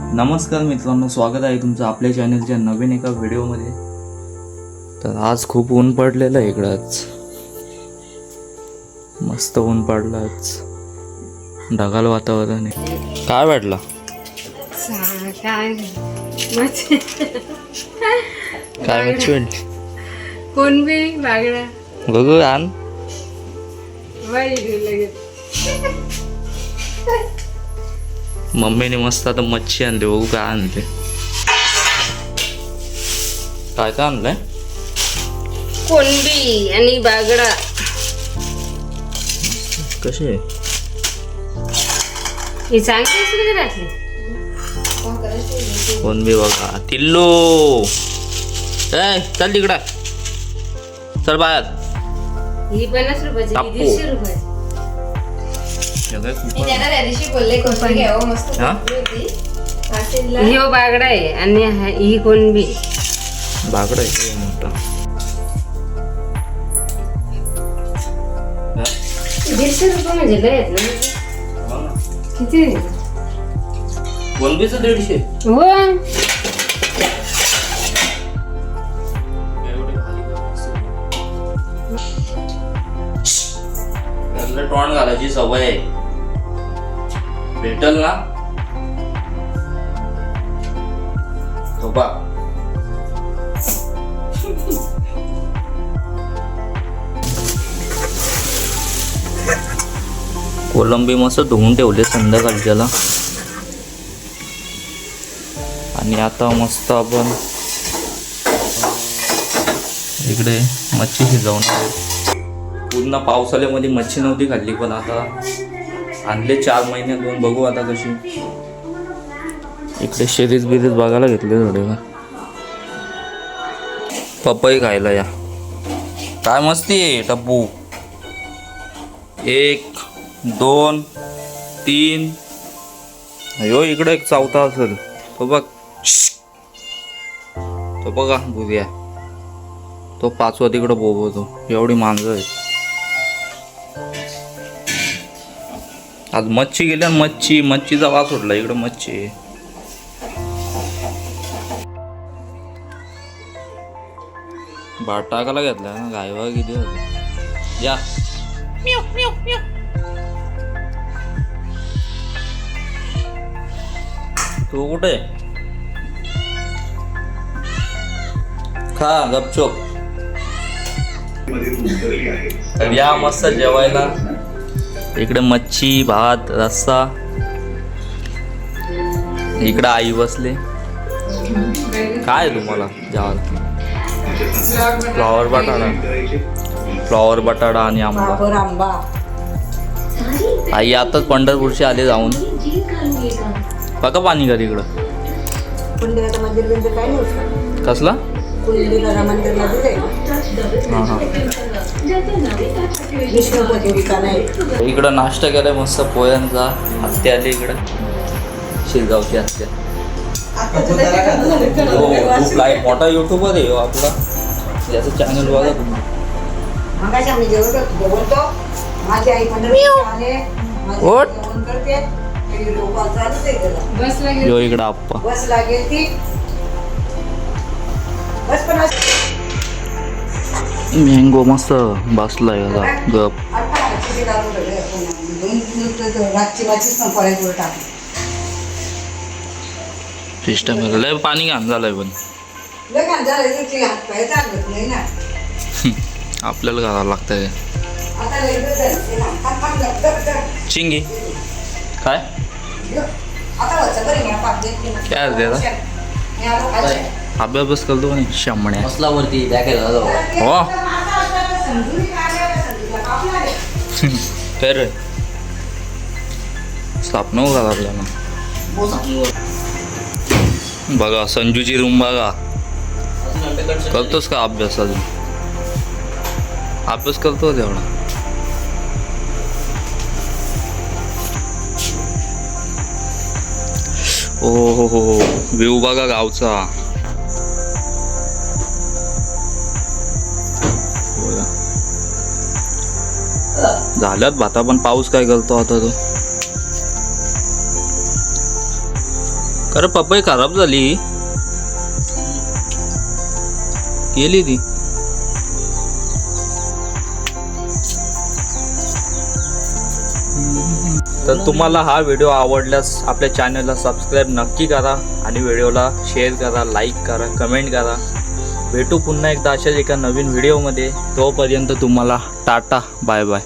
नमस्कार मित्रांनो स्वागत आहे तुमचं आपल्या चॅनलच्या नवीन एका व्हिडिओमध्ये. तर आज खूप ऊन पडलेलं आहे इकडं आज मस्त ऊन पडलं आज. ढगाल वातावरण आहे. काय वाटलं? काय कोण बी बागडा. बघू आण. मम्मीने मस्त आता मच्छी आणली बघू काय आणले काय काय आणलंय? कोणबी आणि बागडा. कशी आहे? ही चांगली बी बघा. तिल्लो! ए चल तिकडं. चल बाहेर. ही पन्नास रुपयाची. ही दीडशे रुपयाची. मी त्यांना त्या दिवशी बोलले कोणती घ्यावं मस्त हा? होती. ह्यो बागडा आहे आणि हा- ही कोणबी बागडा आहे काय मोठा. दीडशे रुपये म्हणजे लय आहेत ना? किती? कोलंबीचं दीडशे. हो. दुसरं टॉन घालायची सवय आहे. भेटल ना? तो बा कोलंबी मस्त धुवून ठेवले संध्याकाळच्याला. आणि आता मस्त आपण इकडे मच्छी शिजवणार पूर्ण पावसाळ्यामध्ये मच्छी नव्हती खाल्ली पण आता आणले चार महिने दोन बघू आता कशी. इकडे शेरीज बिरीज बघायला घेतले थोडे पपई खायला या. काय मस्ती आहे टप्पू? एक दोन तीन. यो इकडे एक चौथा असेल. तो बघ. तो बघा बुद्या तो पाचवा तिकडं बोबवतो. एवढी माणसं आहेत आज मच्छी गेल्या मच्छी मच्छीचा वास सुटला. इकडं मच्छी. भात टाकायला घेतला ना गायवा किती होते. या. तू कुठे? खा गपचूप. या मस्त जेवायला. इकडे मच्छी भात रस्सा. इकडे आई बसले. काय तुम्हाला जेवायला फ्लॉवर बटाटा. फ्लॉवर बटाटा आणि आंबा. आई आताच पंढरपूरचे आले जाऊन. बघा पाणी काही नाही कसला? मंदिरला दिले विष्णुपती इकडं नाश्ता केलाय मस्त पोह्यांचा. हत्या आली इकडं. शिरगावची हत्या. हो मोठा युट्यूबर आहे हो आपला. याचं चॅनल बघा तुम्ही. मगाशी आम्ही जेवत जेवतो माझी आई इकडं आप्पा. बस लागेल ती. रातची भाजीच पण फळ्यात टाकली सिस्टम लय पाणी घाण झालंय पण. आपल्याला घालावं लागतंय. चिंगी. काय. काय अभ्यास बस करतो नाही? शमण्या. मसला वरती बॅकेला हो. काय रे. स्थापना हो का आपल्याला. बघा संजूची रूम बघा. करतोस का अभ्यास अजून? अभ्यास करतो तेवढा? ओ हो हो हो. व्ह्यू बघा गावचा. झाल्यात भाता पण पाऊस काय करतो आता तो? खरं पपई खराब झाली. गेली ती. तर तुम्हाला हा व्हिडिओ आवडल्यास आपल्या चॅनलला सबस्क्राईब नक्की करा आणि व्हिडिओला शेअर करा लाईक करा कमेंट करा. भेटू पुन्हा एकदा अशाच एका नवीन व्हिडिओमध्ये तोपर्यंत तुम्हाला टाटा बाय बाय